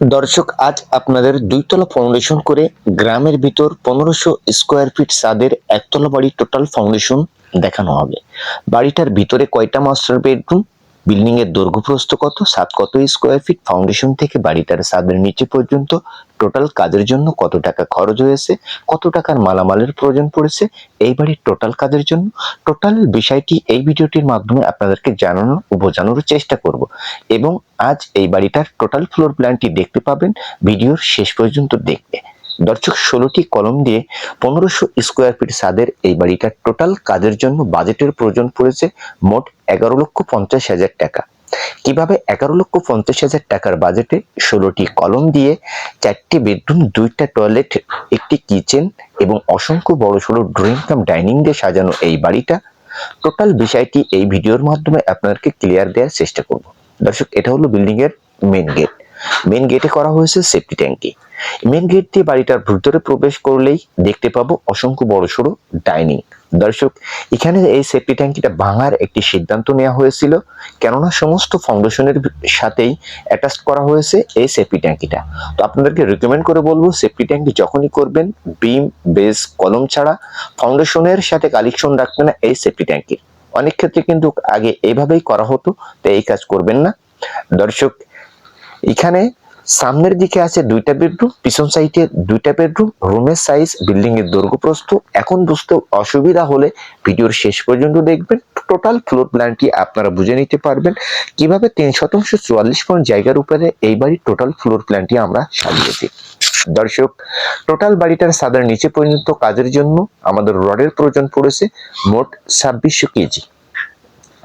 দর্শক, আজ আপনাদের দুইতলা ফাউন্ডেশন করে গ্রামের ভিতর পনেরোশো স্কোয়ার ফিট সাদের একতলা বাড়ি টোটাল ফাউন্ডেশন দেখানো হবে। বাড়িটার ভিতরে কয়টা মাস্টার বেডরুম বিল্ডিং এর দৈর্ঘ্য প্রস্থ কত? সাত কত স্কোয়ার ফিট ফাউন্ডেশন থেকে বাড়িটার ছাদের নিচে পর্যন্ত। টোটাল কাজের জন্য কত টাকা খরচ হয়েছে? কত টাকার মালামালের প্রয়োজন পড়েছে? এই বাড়ির টোটাল কাজের জন্য। টোটাল বিষয়টি এই ভিডিওটির মাধ্যমে আপনাদেরকে জানানো ও বোঝানোর চেষ্টা করব। এবং আজ এই বাড়িটার টোটাল ফ্লোর প্ল্যানটি দেখতে পাবেন। ভিডিওর শেষ পর্যন্ত দেখতে। দর্শক, ষোলোটি কলম দিয়ে পনেরোশো স্কোয়ার ফিট সাদের এই বাড়িটার টোটাল কাজের জন্য বাজেটের প্রয়োজন পড়েছে মোট এগারো লক্ষ পঞ্চাশ হাজার টাকা। কীভাবে এগারো লক্ষ পঞ্চাশ হাজার টাকার বাজেটে ষোলোটি কলম দিয়ে চারটি বেডরুম, দুইটা টয়লেট, একটি কিচেন এবং অসংখ্য বড় সড়ো ড্রয়িং কাম ডাইনিং দিয়ে সাজানো এই বাড়িটা, টোটাল বিষয়টি এই ভিডিওর মাধ্যমে আপনাদেরকে ক্লিয়ার দেওয়ার চেষ্টা করব। দর্শক, এটা হলো বিল্ডিং এর মেন গেট। মেন গেটে করা হয়েছে সেফটি ট্যাঙ্কি মেন গেট দিয়ে বাড়িটার ভিতরে প্রবেশ করলেই দেখতে পাবো অসংখ্য বড় সড়ো ডাইনিং দর্শক, এখানে এই সেফটি ট্যাঙ্কিটা ভাঙার একটি সিদ্ধান্ত নেওয়া হয়েছিল, কেননা সমস্ত ফাউন্ডেশনের সাথেই অ্যাটাচ করা হয়েছে এই সেফটি ট্যাঙ্কিটা তো আপনাদেরকে রিকমেন্ড করে বলব সেফটি ট্যাঙ্কি যখনই করবেন বিম বেস কলম ছাড়া ফাউন্ডেশনের সাথে কালেকশন রাখবে না এই সেফটি ট্যাঙ্কির অনেক ক্ষেত্রে কিন্তু আগে এভাবেই করা হতো তো এই কাজ করবেন না। দর্শক এখানে সামনের দিকে আছে দুইটা বেডরুম পিছন সাইডে দুইটা বেডরুম রুমের সাইজ বিল্ডিং এর দৈর্ঘ্য প্রস্থ। এখন বুঝতে অসুবিধা হলে ভিডিওর শেষ পর্যন্ত দেখবেন। টোটাল ফ্লোর প্ল্যানটি আপনারা বুঝে নিতে পারবেন। কীভাবে তিন শতাংশ চুয়াল্লিশ পয়েন্ট জায়গার উপরে এই বাড়ির টোটাল ফ্লোর প্ল্যানটি আমরা সাজিয়েছি দর্শক টোটাল বাড়িটার সাদার নিচে পর্যন্ত কাজের জন্য আমাদের রডের প্রয়োজন পড়েছে মোট ছাব্বিশশো কেজি।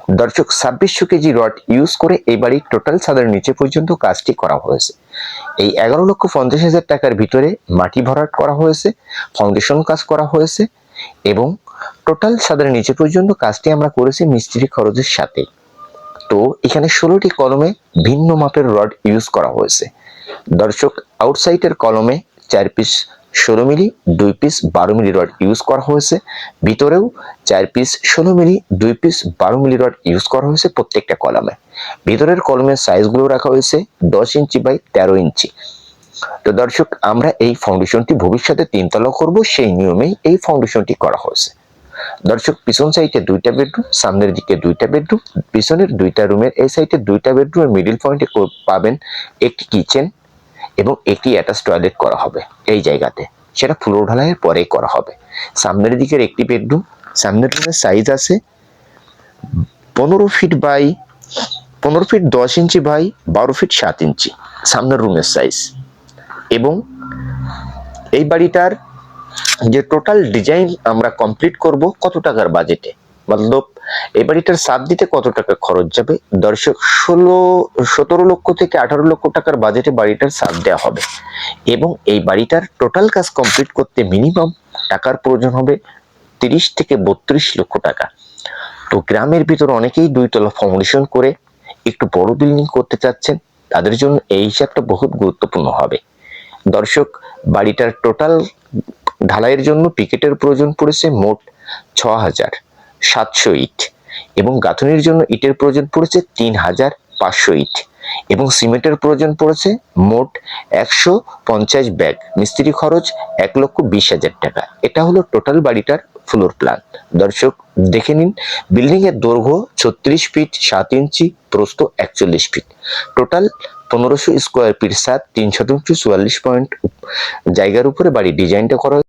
দর্শক, ছাব্বিশশো কেজি রড ইউজ করে এই বাড়ির টোটাল ছাদের নিচে পর্যন্ত কাজটি করা হয়েছে। এই এগারো লক্ষ পঞ্চাশ হাজার টাকার ভিতরে মাটি ভরাট করা হয়েছে ফাউন্ডেশন কাজ করা হয়েছে এবং টোটাল ছাদের নিচে পর্যন্ত কাজটি আমরা করেছি মিস্ত্রি খরচের সাথে। তো এখানে ষোলোটি কলমে ভিন্ন মাপের রড ইউজ করা হয়েছে। দর্শক আউটসাইডের কলমে চার পিস ষোলো মিলি, দুই পিস বারো মিলি রড ইউজ করা হয়েছে। ভিতরেও চার পিস ষোলো মিলি, দুই পিস বারো মিলি রড ইউজ করা হয়েছে প্রত্যেকটা কলমে। ভিতরের কলমের সাইজগুলো রাখা হয়েছে, দশ ইঞ্চি বাই তেরো ইঞ্চি। তো দর্শক, আমরা এই ফাউন্ডেশনটি ভবিষ্যতে তিনতলা করব, সেই নিয়মেই এই ফাউন্ডেশনটি করা হয়েছে। দর্শক, পিছন সাইডে দুইটা বেডরুম সামনের দিকে দুইটা বেডরুম পিছনের দুইটা রুমের এই সাইডে দুইটা বেডরুমের মিডিল পয়েন্টে পাবেন একটি কিচেন এবং একটি অ্যাটাচ টয়লেট করা হবে এই জায়গাতে। সেটা ফ্লোর ঢালাইয়ের পরেই করা হবে। সামনের দিকের একটি বেডরুম সামনের রুমের সাইজ আছে পনেরো ফিট বাই পনেরো ফিট দশ ইঞ্চি বাই বারো ফিট সাত ইঞ্চি, সামনের রুমের সাইজ এবং এই বাড়িটার যে টোটাল ডিজাইন আমরা কমপ্লিট করব কত টাকার বাজেটে মতলব এই বাড়িটার সাপ দিতে কত টাকা খরচ যাবে? দর্শক, ষোলো, সতেরো লক্ষ থেকে আঠারো লক্ষ টাকার বাজেটে বাড়িটার সাপ দেওয়া হবে। এবং এই বাড়িটার টোটাল কাজ কমপ্লিট করতে মিনিমাম টাকার প্রয়োজন হবে তিরিশ থেকে বত্রিশ লক্ষ টাকা। তো গ্রামের ভিতর অনেকেই দুইতলা ফাউন্ডেশন করে একটু বড় বিল্ডিং করতে চাচ্ছেন, তাদের জন্য এই হিসাবটা বহুত গুরুত্বপূর্ণ হবে। দর্শক, বাড়িটার টোটাল ঢালাইয়ের জন্য পিকেটের প্রয়োজন পড়েছে মোট ছ হাজার। সাতশো ইট এবং গাঁথনির জন্য ইটের প্রয়োজন পড়েছে তিন হাজার পাঁচশো ইট এবং সিমেন্টের প্রয়োজন পড়েছে মোট একশো পঞ্চাশ ব্যাগ। মিস্ত্রি খরচ এক লক্ষ বিশ হাজার টাকা। এটা হলো টোটাল বাড়িটার ফ্লোর প্ল্যান দর্শক, দেখে নিন বিল্ডিং এর দৈর্ঘ্য ছত্রিশ ফিট সাত ইঞ্চি, প্রস্থ একচল্লিশ ফিট টোটাল পনেরোশো স্কোয়ার ফিট সাত তিন শতাংশ চুয়াল্লিশ পয়েন্ট জায়গার উপরে বাড়ির ডিজাইনটা করা